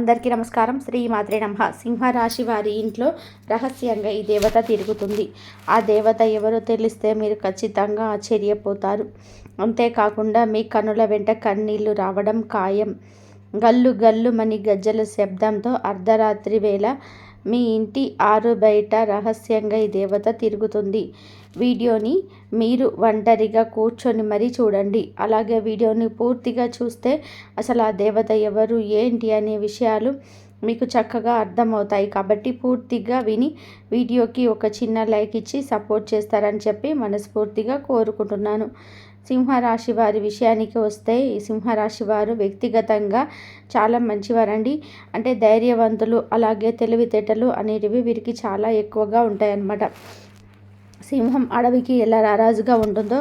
అందరికీ నమస్కారం. శ్రీ మాత్రే నమ. సింహరాశి వారి ఇంట్లో రహస్యంగా ఈ దేవత తిరుగుతుంది. ఆ దేవత ఎవరో తెలిస్తే మీరు ఖచ్చితంగా ఆశ్చర్యపోతారు. అంతేకాకుండా మీ కనుల వెంట కన్నీళ్ళు రావడం ఖాయం. గల్లు గల్లు మని గజ్జల శబ్దంతో అర్ధరాత్రి వేళ మీ ఇంటి ఆరు బయట రహస్యంగా ఈ దేవత తిరుగుతుంది. వీడియోని మీరు ఒంటరిగా కూర్చొని మరీ చూడండి. అలాగే వీడియోని పూర్తిగా చూస్తే అసలు ఆ దేవత ఎవరు ఏంటి అనే విషయాలు మీకు చక్కగా అర్థమవుతాయి. కాబట్టి పూర్తిగా విని వీడియోకి ఒక చిన్న లైక్ ఇచ్చి సపోర్ట్ చేస్తారని చెప్పి మనస్ఫూర్తిగా కోరుకుంటున్నాను. సింహరాశి వారి విషయానికి వస్తే ఈ సింహరాశి వారు వ్యక్తిగతంగా చాలా మంచివారండి. అంటే ధైర్యవంతులు అలాగే తెలివితేటలు అనేటివి వీరికి చాలా ఎక్కువగా ఉంటాయన్నమాట. సింహం అడవికి ఎలా రారాజుగా ఉంటుందో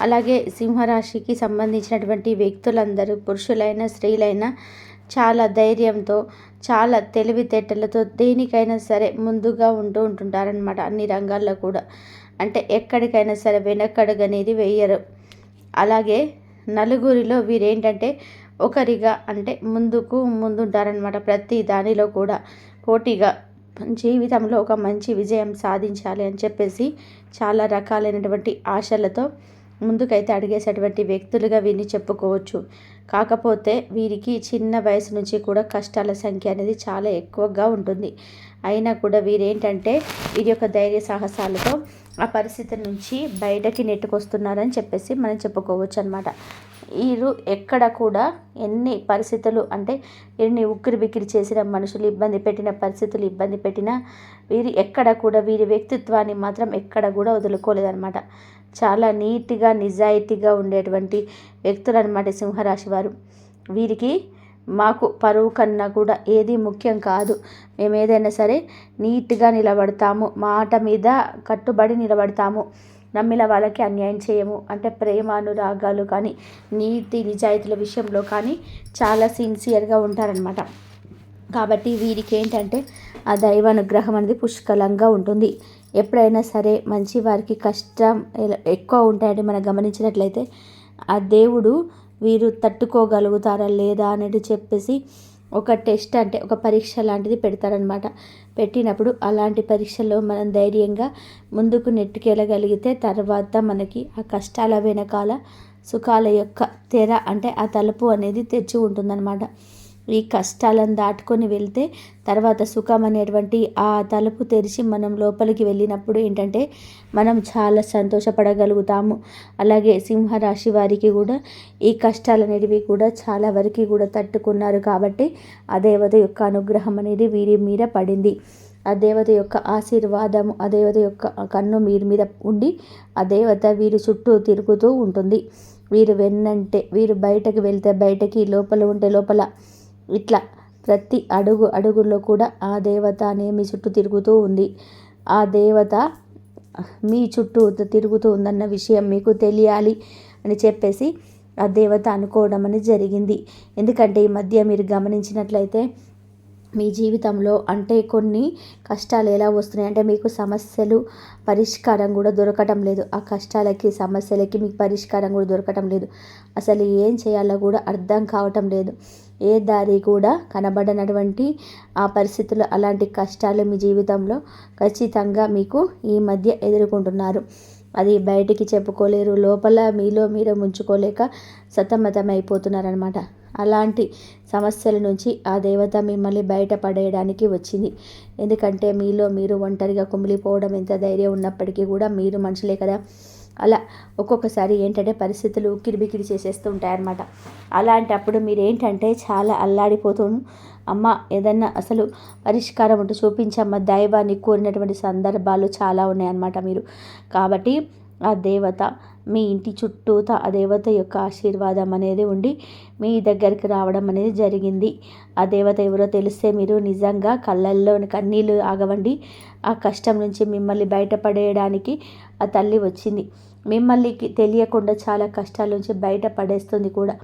అలాగే సింహరాశికి సంబంధించినటువంటి వ్యక్తులందరూ పురుషులైన స్త్రీలైనా చాలా ధైర్యంతో చాలా తెలివితేటలతో దేనికైనా సరే ముందుగా ఉంటూ ఉంటుంటారనమాట అన్ని రంగాల్లో కూడా. అంటే ఎక్కడికైనా సరే వెనకడుగనేది వేయరు. అలాగే నలుగురిలో వీరేంటంటే ఒకరిగా అంటే ముందుకు ముందుంటారనమాట ప్రతి దానిలో కూడా పోటీగా జీవితంలో ఒక మంచి విజయం సాధించాలి అని చెప్పేసి చాలా రకాలైనటువంటి ఆశలతో ముందుకైతే అడిగేసేటువంటి వ్యక్తులుగా వీరిని చెప్పుకోవచ్చు. కాకపోతే వీరికి చిన్న వయసు నుంచి కూడా కష్టాల సంఖ్య అనేది చాలా ఎక్కువగా ఉంటుంది. అయినా కూడా వీరేంటంటే వీరి యొక్క ధైర్య సాహసాలతో ఆ పరిస్థితి నుంచి బయటకి నెట్టుకొస్తున్నారని చెప్పేసి మనం చెప్పుకోవచ్చు అనమాట వీరు ఎక్కడ కూడా ఎన్ని పరిస్థితులు అంటే ఎన్ని ఉక్కిరి బిక్కిరి చేసిన మనుషులు ఇబ్బంది పెట్టిన పరిస్థితులు ఇబ్బంది పెట్టినా వీరు ఎక్కడ కూడా వీరి వ్యక్తిత్వాన్ని మాత్రం ఎక్కడ కూడా వదులుకోలేదన్నమాట. చాలా నీట్గా నిజాయితీగా ఉండేటువంటి వ్యక్తులు అనమాట సింహరాశి వారు. వీరికి మాకు పరువు కన్నా కూడా ఏది ముఖ్యం కాదు. మేము ఏదైనా సరే నీట్గా నిలబడతాము మాట మీద కట్టుబడి నిలబడతాము. నమ్మిన వాళ్ళకి అన్యాయం చేయము. అంటే ప్రేమ అనురాగాలు కానీ నీతి నిజాయితీల విషయంలో కానీ చాలా సిన్సియర్గా ఉంటారనమాట కాబట్టి వీరికి ఏంటంటే ఆ దైవ అనుగ్రహం అనేది పుష్కలంగా ఉంటుంది. ఎప్పుడైనా సరే మంచి వారికి కష్టం ఎక్కువ ఉంటాయని మనం గమనించినట్లయితే ఆ దేవుడు వీరు తట్టుకోగలుగుతారా లేదా అనేది చెప్పేసి ఒక టెస్ట్ అంటే ఒక పరీక్ష లాంటిది పెడతారనమాట పెట్టినప్పుడు అలాంటి పరీక్షలో మనం ధైర్యంగా ముందుకు నెట్టుకెళ్ళగలిగితే తర్వాత మనకి ఆ కష్టాల వెనకాల సుఖాల యొక్క తెర అంటే ఆ తలుపు అనేది తెచ్చి ఉంటుందన్నమాట. ఈ కష్టాలను దాటుకొని వెళ్తే తర్వాత సుఖం అనేటువంటి ఆ తలుపు తెరిచి మనం లోపలికి వెళ్ళినప్పుడు ఏంటంటే మనం చాలా సంతోషపడగలుగుతాము. అలాగే సింహరాశి వారికి కూడా ఈ కష్టాలు అనేటివి కూడా చాలా వరకు కూడా తట్టుకున్నారు కాబట్టి ఆ దేవత యొక్క అనుగ్రహం అనేది వీరి మీద పడింది. ఆ దేవత యొక్క ఆశీర్వాదము ఆ దేవత యొక్క కన్ను వీరి మీద ఉండి ఆ దేవత వీరి చుట్టూ తిరుగుతూ ఉంటుంది. వీరు వెన్నంటే వీరు బయటకు వెళ్తే బయటకి లోపల ఉంటే లోపల ఇట్లా ప్రతి అడుగు అడుగుల్లో కూడా ఆ దేవత అనే మీ చుట్టూ తిరుగుతూ ఉంది. ఆ దేవత మీ చుట్టూ తిరుగుతూ ఉందన్న విషయం మీకు తెలియాలి అని చెప్పేసి ఆ దేవత అనుకోవడం అనేది జరిగింది. ఎందుకంటే ఈ మధ్య మీరు గమనించినట్లయితే మీ జీవితంలో అంటే కొన్ని కష్టాలు ఎలా వస్తున్నాయి? అంటే మీకు సమస్యలు పరిష్కారం కూడా దొరకటం లేదు. ఆ కష్టాలకి సమస్యలకి మీకు పరిష్కారం కూడా దొరకటం లేదు. అసలు ఏం చేయాలో కూడా అర్థం కావటం లేదు. ఏ దారి కూడా కనబడనటువంటి ఆ పరిస్థితులు అలాంటి కష్టాలు మీ జీవితంలో ఖచ్చితంగా మీకు ఈ మధ్య ఎదుర్కొంటున్నారు. అది బయటికి చెప్పుకోలేరు. లోపల మీలో మీరే ముంచుకోలేక సతమతమైపోతున్నారనమాట అలాంటి సమస్యల నుంచి ఆ దేవత మిమ్మల్ని బయటపడేయడానికి వచ్చింది. ఎందుకంటే మీలో మీరు ఒంటరిగా కుమిలిపోవడం ఎంత ధైర్యం ఉన్నప్పటికీ కూడా మీరు మనుషులే కదా. అలా ఒక్కొక్కసారి ఏంటంటే పరిస్థితులు కిరిబికిరి చేసేస్తూ ఉంటాయన్నమాట అలాంటప్పుడు మీరు ఏంటంటే చాలా అల్లాడిపోతూ అమ్మ ఏదన్నా అసలు పరిష్కారం ఉంటే చూపించమ్మ దైవాన్ని కోరినటువంటి సందర్భాలు చాలా ఉన్నాయన్నమాట మీరు. కాబట్టి ఆ దేవత మీ ఇంటి చుట్టూత ఆ దేవత యొక్క ఆశీర్వాదం అనేది ఉండి మీ దగ్గరికి రావడం అనేది జరిగింది. ఆ దేవత ఎవరో తెలిస్తే మీరు నిజంగా కళ్ళల్లో కన్నీళ్ళు ఆగవండి. ఆ కష్టం నుంచి మిమ్మల్ని బయటపడేయడానికి ఆ తల్లి వచ్చింది. మిమ్మల్ని తెలియకుండా చాలా కష్టాల నుంచి బయటపడేస్తుంది కూడా.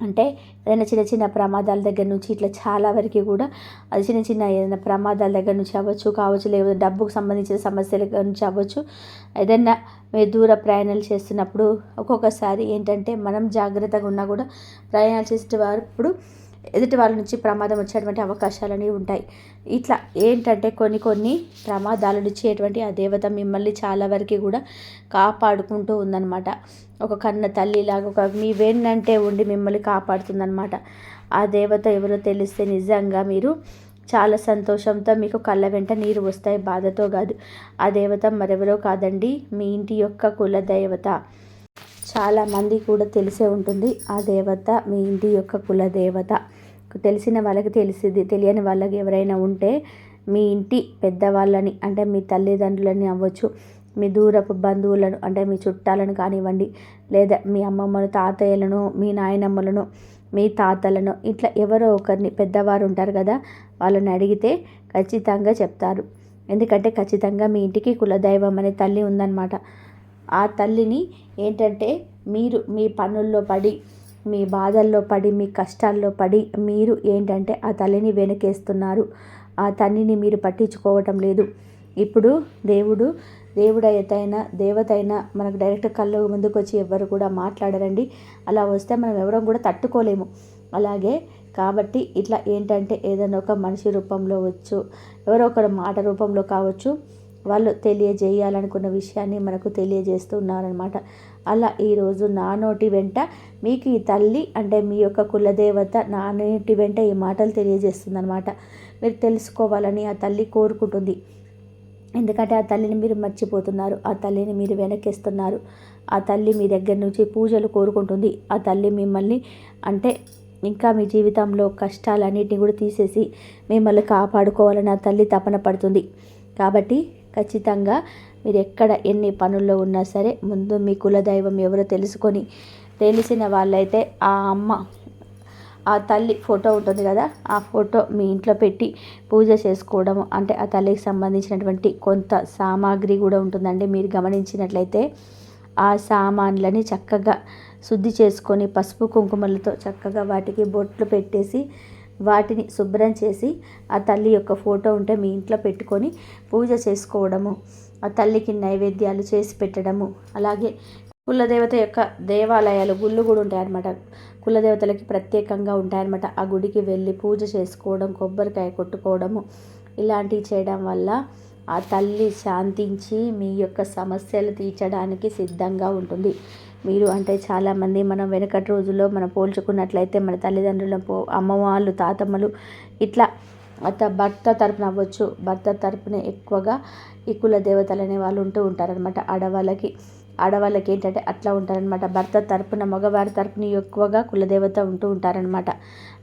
అంటే ఏదైనా చిన్న చిన్న ప్రమాదాల దగ్గర నుంచి ఇట్లా చాలా వరకు కూడా అది చిన్న చిన్న ఏదైనా ప్రమాదాల దగ్గర నుంచి అవ్వచ్చు కావచ్చు లేదా డబ్బుకు సంబంధించిన సమస్యల దగ్గర నుంచి అవ్వచ్చు. ఏదైనా మీరు దూర ప్రయాణాలు చేస్తున్నప్పుడు ఒక్కొక్కసారి ఏంటంటే మనం జాగ్రత్తగా ఉన్నా కూడా ప్రయాణాలు చేసేటప్పుడు ఎదుటి వాళ్ళ నుంచి ప్రమాదం వచ్చేటువంటి అవకాశాలు అనేవి ఉంటాయి. ఇట్లా ఏంటంటే కొన్ని కొన్ని ప్రమాదాల నుంచి ఎటువంటి ఆ దేవత మిమ్మల్ని చాలా వరకు కూడా కాపాడుకుంటూ ఉందన్నమాట. ఒక కన్న తల్లిలాగా ఒక మీ వెన్నంటే ఉండి మిమ్మల్ని కాపాడుతుందన్నమాట. ఆ దేవత ఎవరో తెలిస్తే నిజంగా మీరు చాలా సంతోషంతో మీకు కళ్ళ వెంట నీరు వస్తాయి. బాధతో కాదు. ఆ దేవత మరెవరో కాదండి. మీ ఇంటి యొక్క కుల దేవత. చాలామంది కూడా తెలిసే ఉంటుంది. ఆ దేవత మీ ఇంటి యొక్క కుల దేవత. తెలిసిన వాళ్ళకి తెలిసింది తెలియని వాళ్ళకి ఎవరైనా ఉంటే మీ ఇంటి పెద్దవాళ్ళని అంటే మీ తల్లిదండ్రులని అవ్వచ్చు. మీ దూరపు బంధువులను అంటే మీ చుట్టాలను కానివ్వండి లేదా మీ అమ్మమ్మను తాతయ్యలను మీ నాయనమ్మలను మీ తాతలను ఇట్లా ఎవరో ఒకరిని పెద్దవారు ఉంటారు కదా వాళ్ళని అడిగితే ఖచ్చితంగా చెప్తారు. ఎందుకంటే ఖచ్చితంగా మీ ఇంటికి కులదైవం అనే తల్లి ఉందన్నమాట. ఆ తల్లిని ఏంటంటే మీరు మీ పనుల్లో పడి మీ బాధల్లో పడి మీ కష్టాల్లో పడి మీరు ఏంటంటే ఆ తల్లిని వెనకేస్తున్నారు. ఆ తల్లిని మీరు పట్టించుకోవటం లేదు. ఇప్పుడు దేవుడు దేవుడైతైనా దేవతైనా మనకు డైరెక్ట్ కళ్ళు ముందుకు వచ్చి ఎవరు కూడా మాట్లాడరండి. అలా వస్తే మనం ఎవరం కూడా తట్టుకోలేము. అలాగే కాబట్టి ఇట్లా ఏంటంటే ఏదైనా ఒక మనిషి రూపంలో వచ్చు ఎవరో ఒకరు మాట రూపంలో కావచ్చు వాళ్ళు తెలియజేయాలనుకున్న విషయాన్ని మనకు తెలియజేస్తున్నారనమాట అలా ఈరోజు నా నోటి వెంట మీకు ఈ తల్లి అంటే మీ యొక్క కులదేవత నా నోటి వెంట ఈ మాటలు తెలియజేస్తుందనమాట మీరు తెలుసుకోవాలని ఆ తల్లి కోరుకుంటుంది. ఎందుకంటే ఆ తల్లిని మీరు మర్చిపోతున్నారు. ఆ తల్లిని మీరు వెనకేస్తున్నారు. ఆ తల్లి మీ దగ్గర నుంచి పూజలు కోరుకుంటుంది. ఆ తల్లి మిమ్మల్ని అంటే ఇంకా మీ జీవితంలో కష్టాలన్నిటిని కూడా తీసేసి మిమ్మల్ని కాపాడుకోవాలని ఆ తల్లి తపన పడుతుంది. కాబట్టి ఖచ్చితంగా మీరు ఎక్కడ ఎన్ని పనుల్లో ఉన్నా సరే ముందు మీ కులదైవం ఎవరో తెలుసుకొని తెలిసిన వాళ్ళైతే ఆ అమ్మ ఆ తల్లి ఫోటో ఉంటుంది కదా ఆ ఫోటో మీ ఇంట్లో పెట్టి పూజ చేసుకోవడం అంటే ఆ తల్లికి సంబంధించినటువంటి కొంత సామాగ్రి కూడా ఉంటుందండి. మీరు గమనించినట్లయితే ఆ సామాన్లని చక్కగా శుద్ధి చేసుకొని పసుపు కుంకుమలతో చక్కగా వాటికి బొట్లు పెట్టేసి వాటిని శుభ్రం చేసి ఆ తల్లి యొక్క ఫోటో ఉంటే మీ ఇంట్లో పెట్టుకొని పూజ చేసుకోవడము ఆ తల్లికి నైవేద్యాలు చేసి పెట్టడము అలాగే కులదేవత యొక్క దేవాలయాలు గుళ్ళు కూడా ఉంటాయన్నమాట. కులదేవతలకి ప్రత్యేకంగా ఉంటాయన్నమాట. ఆ గుడికి వెళ్ళి పూజ చేసుకోవడం కొబ్బరికాయ కొట్టుకోవడము ఇలాంటివి చేయడం వల్ల ఆ తల్లి శాంతించి మీ యొక్క సమస్యలు తీర్చడానికి సిద్ధంగా ఉంటుంది. మీరు అంటే చాలామంది మనం వెనకటి రోజుల్లో మనం పోల్చుకున్నట్లయితే మన తల్లిదండ్రుల పో అమ్మ వాళ్ళు తాతమ్మలు ఇట్లా అత భర్త తరపున అవ్వచ్చు. భర్త తరపున ఎక్కువగా ఈ కుల దేవతలు అనే వాళ్ళు ఉంటూ ఉంటారనమాట ఆడవాళ్ళకి ఆడవాళ్ళకి ఏంటంటే అట్లా ఉంటారనమాట భర్త తరపున మగవారి తరపున ఎక్కువగా కులదేవత ఉంటూ ఉంటారనమాట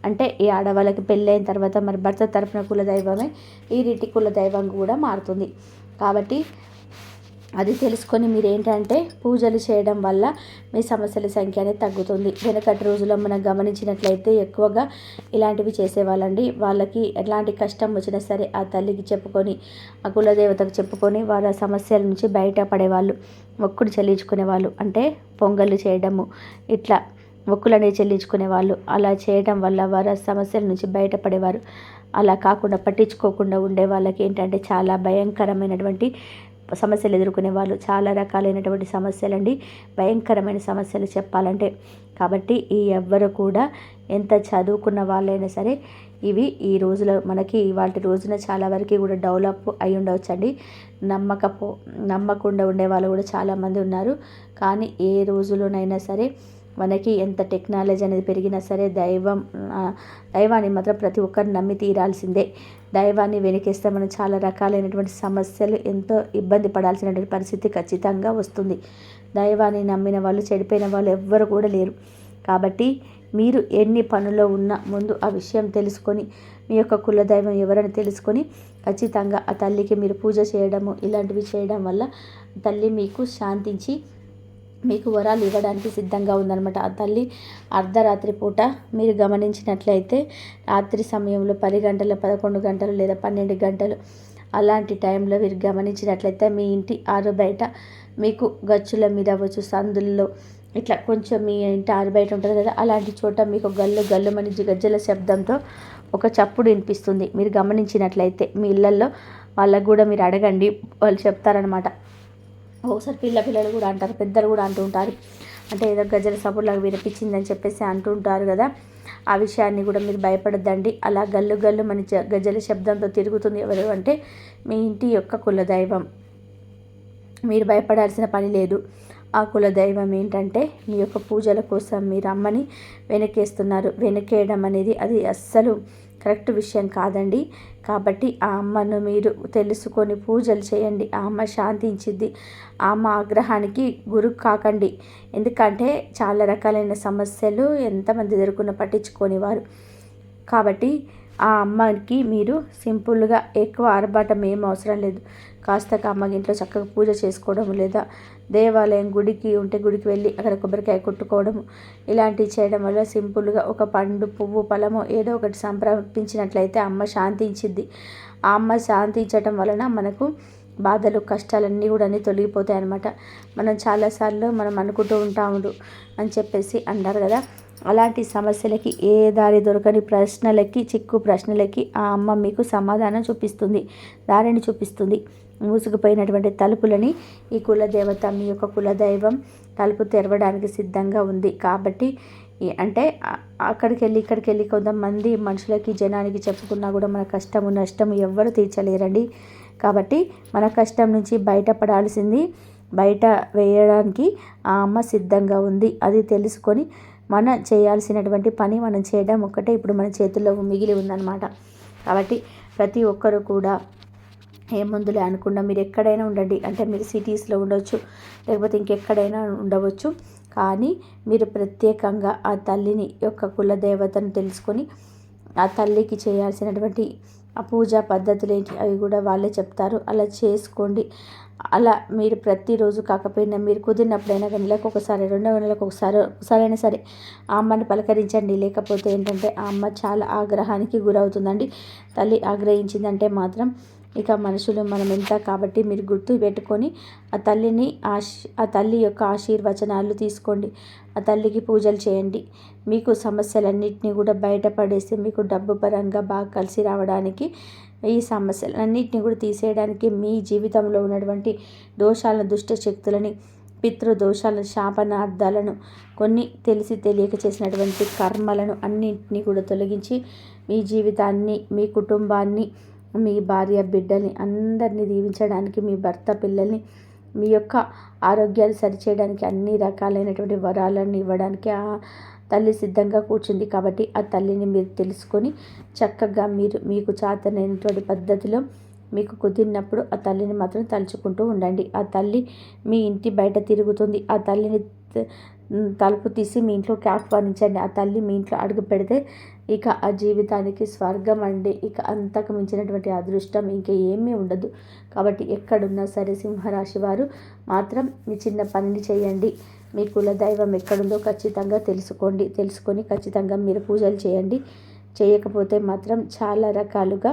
అంటే ఈ ఆడవాళ్ళకి పెళ్ళైన తర్వాత మరి భర్త తరపున కులదైవమే ఈ రీతి కులదైవం కూడా మారుతుంది. కాబట్టి అది తెలుసుకొని మీరు ఏంటంటే పూజలు చేయడం వల్ల మీ సమస్యల సంఖ్య అనేది తగ్గుతుంది. వెనకటి రోజుల్లో మనం గమనించినట్లయితే ఎక్కువగా ఇలాంటివి చేసేవాళ్ళండి. వాళ్ళకి ఎలాంటి కష్టం వచ్చినా సరే ఆ తల్లికి చెప్పుకొని ఆ కులదేవతకు చెప్పుకొని వాళ్ళ సమస్యల నుంచి బయటపడేవాళ్ళు మొక్కుడు చెల్లించుకునేవాళ్ళు అంటే పొంగళ్ళు చేయడము ఇట్లా మొక్కులనే చెల్లించుకునే వాళ్ళు అలా చేయడం వల్ల వారి సమస్యల నుంచి బయటపడేవారు. అలా కాకుండా పట్టించుకోకుండా ఉండే వాళ్ళకి ఏంటంటే చాలా భయంకరమైనటువంటి సమస్యలు ఎదుర్కొనే వాళ్ళు చాలా రకాలైనటువంటి సమస్యలండి. భయంకరమైన సమస్యలు చెప్పాలంటే. కాబట్టి ఈ ఎవ్వరు కూడా ఎంత చదువుకున్న వాళ్ళైనా సరే ఇవి ఈ రోజులో మనకి వాటి రోజున చాలా వరకు కూడా డెవలప్ అయి ఉండవచ్చండి. నమ్మకపో నమ్మకుండా ఉండే వాళ్ళు కూడా చాలామంది ఉన్నారు. కానీ ఏ రోజులోనైనా సరే మనకి ఎంత టెక్నాలజీ అనేది పెరిగినా సరే దైవం దైవాన్ని మాత్రం ప్రతి ఒక్కరు నమ్మి తీరాల్సిందే. దైవాన్ని వెనకేస్తే మనం చాలా రకాలైనటువంటి సమస్యలు ఎంతో ఇబ్బంది పడాల్సినటువంటి పరిస్థితి ఖచ్చితంగా వస్తుంది. దైవాన్ని నమ్మిన వాళ్ళు చెడిపోయిన వాళ్ళు ఎవ్వరు కూడా లేరు. కాబట్టి మీరు ఎన్ని పనుల్లో ఉన్నా ముందు ఆ విషయం తెలుసుకొని మీ యొక్క కులదైవం ఎవరని తెలుసుకొని ఖచ్చితంగా ఆ తల్లికి మీరు పూజ చేయడము ఇలాంటివి చేయడం వల్ల తల్లి మీకు శాంతించి మీకు వరాలు ఇవ్వడానికి సిద్ధంగా ఉందన్నమాట. ఆ తల్లి అర్ధరాత్రి పూట మీరు గమనించినట్లయితే రాత్రి సమయంలో పది గంటల పదకొండు గంటలు లేదా పన్నెండు గంటలు అలాంటి టైంలో మీరు గమనించినట్లయితే మీ ఇంటి ఆరు బయట మీకు గచ్చుల మీద అవ్వచ్చు సందుల్లో ఇట్లా కొంచెం మీ ఇంటి ఆరు బయట ఉంటుంది కదా అలాంటి చోట మీకు గల్లు గల్లు మని గజ్జల శబ్దంతో ఒక చప్పుడు వినిపిస్తుంది. మీరు గమనించినట్లయితే మీ ఇళ్ళల్లో వాళ్ళకు కూడా మీరు అడగండి వాళ్ళు చెప్తారనమాట ఒకసారి పిల్ల పిల్లలు కూడా అంటారు పెద్దలు కూడా అంటూ ఉంటారు. అంటే ఏదో గజల సపోర్ట్లాగా వినిపించిందని చెప్పేసి అంటుంటారు కదా. ఆ విషయాన్ని కూడా మీరు భయపడద్దండి. అలా గల్లు గల్లు మన గజల శబ్దంతో తిరుగుతుంది ఎవరు అంటే మీ ఇంటి యొక్క కులదైవం. మీరు భయపడాల్సిన పని లేదు. ఆ కులదైవం ఏంటంటే మీ యొక్క పూజల కోసం మీరు అమ్మని వెనకేస్తున్నారు. వెనకేయడం అనేది అది అస్సలు కరెక్ట్ విషయం కాదండి. కాబట్టి ఆ అమ్మను మీరు తెలుసుకొని పూజలు చేయండి. ఆ అమ్మ శాంతించిద్ది ఆ అమ్మ ఆగ్రహానికి గురు కాకండి. ఎందుకంటే చాలా రకాలైన సమస్యలు ఎంతమంది ఎదుర్కొన్న పట్టించుకొని వారు కాబట్టి ఆ అమ్మకి మీరు సింపుల్గా ఎక్కువ ఆర్భాటం ఏం అవసరం లేదు. కాస్త అమ్మకి ఇంట్లో చక్కగా పూజ చేసుకోవడం లేదా దేవాలయం గుడికి ఉంటే గుడికి వెళ్ళి అక్కడ కొబ్బరికాయ కొట్టుకోవడం ఇలాంటివి చేయడం వల్ల సింపుల్గా ఒక పండు పువ్వు ఫలము ఏదో ఒకటి సంప్రదించినట్లయితే అమ్మ శాంతించిద్ది. ఆ అమ్మ శాంతించటం వలన మనకు బాధలు కష్టాలన్నీ కూడా అన్నీ తొలగిపోతాయి అనమాట మనం చాలాసార్లు మనం అనుకుంటూ ఉంటాము అని చెప్పేసి అన్నారు కదా. అలాంటి సమస్యలకి ఏ దారి దొరకని ప్రశ్నలకి చిక్కు ప్రశ్నలకి ఆ అమ్మ మీకు సమాధానం చూపిస్తుంది దారిని చూపిస్తుంది. మూసుకుపోయినటువంటి తలుపులని ఈ కులదేవత మీ యొక్క కులదైవం తలుపు తెరవడానికి సిద్ధంగా ఉంది. కాబట్టి అంటే అక్కడికి వెళ్ళి ఇక్కడికి వెళ్ళి కొంతమంది మనుషులకి జనానికి చెప్పుకున్నా కూడా మన కష్టము నష్టము ఎవ్వరు తీర్చలేరండి. కాబట్టి మన కష్టం నుంచి బయటపడాల్సింది బయట వేయడానికి ఆ అమ్మ సిద్ధంగా ఉంది. అది తెలుసుకొని మన చేయాల్సినటువంటి పని మనం చేయడం ఒక్కటే. ఇప్పుడు మన చేతుల్లో మిగిలి ఉందన్నమాట. కాబట్టి ప్రతి ఒక్కరు కూడా ఏ మందులే అనకుండా మీరు ఎక్కడైనా ఉండండి. అంటే మీరు సిటీస్లో ఉండవచ్చు లేకపోతే ఇంకెక్కడైనా ఉండవచ్చు. కానీ మీరు ప్రత్యేకంగా ఆ తల్లిని యొక్క కులదేవతను తెలుసుకొని ఆ తల్లికి చేయాల్సినటువంటి ఆ పూజా పద్ధతులు ఏంటి అవి కూడా వాళ్ళే చెప్తారు. అలా చేసుకోండి. అలా మీరు ప్రతిరోజు కాకపోయినా మీరు కుదిరినప్పుడైనా కానీ లేక ఒకసారి రెండో నెలలకు ఒకసారి ఒకసారి అయినా సరే ఆ అమ్మని పలకరించండి. లేకపోతే ఏంటంటే ఆ అమ్మ చాలా ఆగ్రహానికి గురవుతుందండి. తల్లి ఆగ్రహించిందంటే మాత్రం ఇక మనుషులు మనం ఎంత కాబట్టి మీరు గుర్తు పెట్టుకొని ఆ తల్లిని ఆశ ఆ తల్లి యొక్క ఆశీర్వచనాలు తీసుకోండి. ఆ తల్లికి పూజలు చేయండి. మీకు సమస్యలన్నింటినీ కూడా బయటపడేసి మీకు డబ్బు పరంగా బాగా కలిసి రావడానికి ఈ సమస్యలన్నింటినీ కూడా తీసేయడానికి మీ జీవితంలో ఉన్నటువంటి దోషాలను దుష్ట శక్తులని పితృదోషాల శాపనార్థాలను కొన్ని తెలిసి తెలియక చేసినటువంటి కర్మలను అన్నింటినీ కూడా తొలగించి మీ జీవితాన్ని మీ కుటుంబాన్ని మీ భార్య బిడ్డని అందరినీ దీవించడానికి మీ భర్త పిల్లల్ని మీ యొక్క ఆరోగ్యాలు సరిచేయడానికి అన్ని రకాలైనటువంటి వరాలను ఇవ్వడానికి ఆ తల్లి సిద్ధంగా కూర్చుంది. కాబట్టి ఆ తల్లిని మీరు తెలుసుకొని చక్కగా మీరు మీకు చాతనైనటువంటి పద్ధతిలో మీకు కుదిరినప్పుడు ఆ తల్లిని మాత్రం తలుచుకుంటూ ఉండండి. ఆ తల్లి మీ ఇంటి బయట తిరుగుతుంది. ఆ తల్లిని తలుపు తీసి మీ ఇంట్లోకి ఆహ్వానించండి ఆ తల్లి మీ ఇంట్లో అడుగు పెడితే ఇక ఆ జీవితానికి స్వర్గం అండి. ఇక అంతకు మించినటువంటి అదృష్టం ఇంకా ఏమీ ఉండదు. కాబట్టి ఎక్కడున్నా సరే సింహరాశి వారు మాత్రం మీ చిన్న పనిని చేయండి. మీ కుల దైవం ఎక్కడుందో ఖచ్చితంగా తెలుసుకోండి. తెలుసుకొని ఖచ్చితంగా మీరు పూజలు చేయండి. చేయకపోతే మాత్రం చాలా రకాలుగా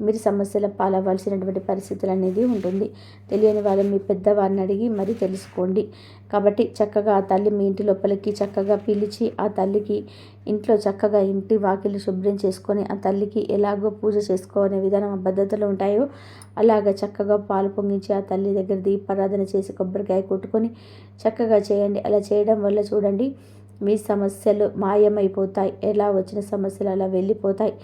మీరు సమస్యల పాలవలసినటువంటి పరిస్థితులు అనేది ఉంటుంది. తెలియని వాళ్ళు మీ పెద్దవారిని అడిగి మరి తెలుసుకోండి. కాబట్టి చక్కగా ఆ తల్లి మీ ఇంటి లోపలికి చక్కగా పిలిచి ఆ తల్లికి ఇంట్లో చక్కగా ఇంటి వాకిలు శుభ్రం చేసుకొని ఆ తల్లికి ఎలాగో పూజ చేసుకోనే విధానం పద్ధతులు ఉంటాయో అలాగ చక్కగా పాలు పొంగించి ఆ తల్లి దగ్గర దీపారాధన చేసి కొబ్బరికాయ కొట్టుకొని చక్కగా చేయండి. అలా చేయడం వల్ల చూడండి మీ సమస్యలు మాయమైపోతాయి. ఎలా వచ్చిన సమస్యలు అలా వెళ్ళిపోతాయి.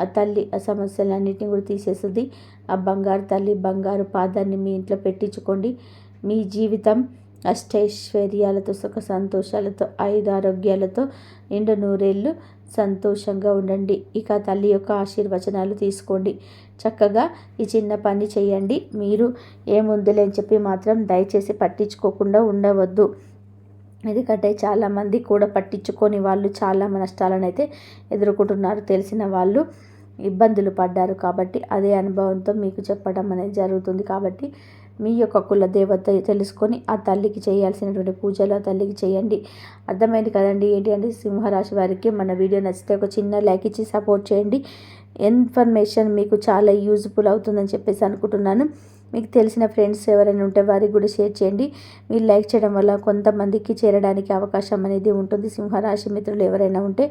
ఆ తల్లి ఆ సమస్యలన్నింటినీ కూడా తీసేస్తుంది. ఆ బంగారు తల్లి బంగారు పాదాన్ని మీ ఇంట్లో పెట్టించుకోండి. మీ జీవితం అష్టైశ్వర్యాలతో సుఖ సంతోషాలతో ఐదు ఆరోగ్యాలతో నిండు నూరేళ్ళు సంతోషంగా ఉండండి. ఇక తల్లి యొక్క ఆశీర్వచనాలు తీసుకోండి. చక్కగా ఈ చిన్న పని చేయండి. మీరు ఏముందులే అని చెప్పి మాత్రం దయచేసి పట్టించుకోకుండా ఉండవద్దు. ఎందుకంటే చాలామంది కూడా పట్టించుకొని వాళ్ళు చాలా నష్టాలను అయితే ఎదుర్కొంటున్నారు. తెలిసిన వాళ్ళు ఇబ్బందులు పడ్డారు కాబట్టి అదే అనుభవంతో మీకు చెప్పడం అనేది జరుగుతుంది. కాబట్టి మీ యొక్క కుల దేవత తెలుసుకొని ఆ తల్లికి చేయాల్సినటువంటి పూజలు ఆ తల్లికి చేయండి. అర్థమైంది కదండి? ఏంటి అంటే సింహరాశి వారికి మన వీడియో నచ్చితే ఒక చిన్న లైక్ ఇచ్చి సపోర్ట్ చేయండి. ఇన్ఫర్మేషన్ మీకు చాలా యూజ్ఫుల్ అవుతుందని చెప్పేసి అనుకుంటున్నాను. మీకు తెలిసిన ఫ్రెండ్స్ ఎవరైనా ఉంటే వారికి కూడా షేర్ చేయండి. మీరు లైక్ చేయడం వల్ల కొంతమందికి చేరడానికి అవకాశం అనేది ఉంటుంది. సింహరాశి మిత్రులు ఎవరైనా ఉంటే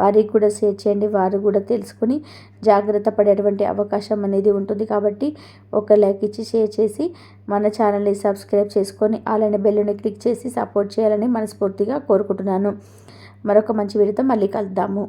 వారికి కూడా షేర్ చేయండి. వారు కూడా తెలుసుకుని జాగ్రత్త పడేటువంటి అవకాశం అనేది ఉంటుంది. కాబట్టి ఒక లైక్ ఇచ్చి షేర్ చేసి మన ఛానల్ని సబ్స్క్రైబ్ చేసుకొని అలానే బెల్లుని క్లిక్ చేసి సపోర్ట్ చేయాలని మనస్ఫూర్తిగా కోరుకుంటున్నాను. మరొక మంచి వీడియోతో మళ్ళీ కలుద్దాము.